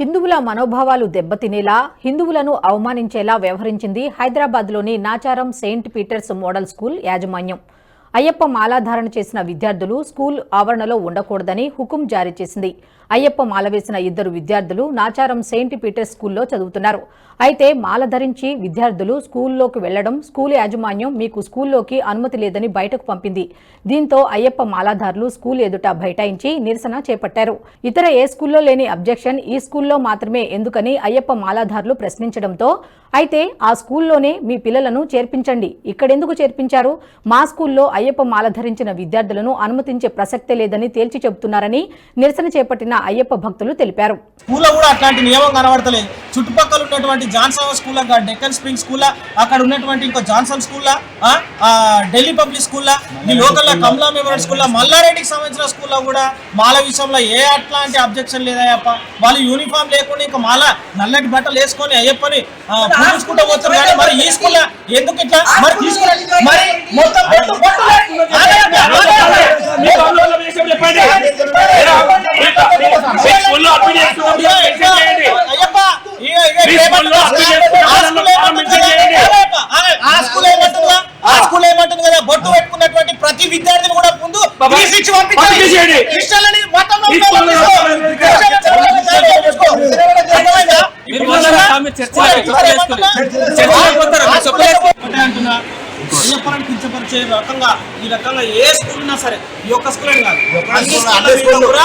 హిందువుల మనోభావాలు దెబ్బతినేలా హిందువులను అవమానించేలా వ్యవహరించింది హైదరాబాద్లోని Nacharam saint Peter's model school యాజమాన్యం. అయ్యప్ప మాలాధారణ చేసిన విద్యార్థులు స్కూల్ ఆవరణలో ఉండకూడదని హుకుం జారీ చేసింది. అయ్యప్ప మాల వేసిన ఇద్దరు విద్యార్థులు నాచారం సెయింట్ పీటర్స్ స్కూల్లో చదువుతున్నారు. అయితే మాల ధరించి విద్యార్థులు స్కూల్లోకి వెళ్ళడం స్కూల్ యాజమాన్యం మీకు స్కూల్లోకి అనుమతి లేదని బయటకు పంపింది. దీంతో అయ్యప్ప మాలాధారులు స్కూల్ ఎదుట బైఠాయించి నిరసన చేపట్టారు. ఇతర ఏ స్కూల్లో లేని అబ్జెక్షన్ ఈ స్కూల్లో మాత్రమే ఎందుకని అయ్యప్ప మాలాధారులు ప్రశ్నించడంతో అయితే ఆ స్కూల్లోనే మీ పిల్లలను చేర్పించండి. ఇక్కడెందుకు చేర్పించారు? మా స్కూల్లో అయ్యప్ప మాల ధరించిన విద్యార్థులను అనుమతించే ప్రసక్తే లేదని తేల్చి చెబుతున్నారని నిరసన చేపట్టిన అయ్యప్ప భక్తులు తెలిపారు. స్కూల్లో కూడా అట్లాంటి నియమం కనబడతలేదు. చుట్టుపక్కల ఉన్నటువంటి Johnson school Deccan spring school అక్కడ ఉన్నటువంటి ఇంకో Johnson school Delhi public school ఈ లోకల్ కమలా మెమోరియల్ స్కూల్ మల్లారెడ్డికి సంబంధించిన స్కూల్లో కూడా మాల విషయంలో ఏ అట్లాంటి అబ్జెక్షన్ లేదయ్యప్ప. వాళ్ళు యూనిఫామ్ లేకుండా ఇంకా మాల నల్లటి బట్టలు వేసుకొని అయ్యప్పని పూజించుకుంటూ పోతున్నారు. కానీ మరి ఈ స్కూల్లో ఎందుకు ఇట్లా? మరి తీసుకురండి మరి మొత్తం మీరు చెప్పులు వేసుకుని. ఒకటే అంటున్నా అయ్యప్పని కించపరిచే రకంగా ఈ రకంగా ఏ స్కూల్ ఉన్నా సరే ఈ ఒక్క స్కూల్ అని కాదు అన్ని మీద కూడా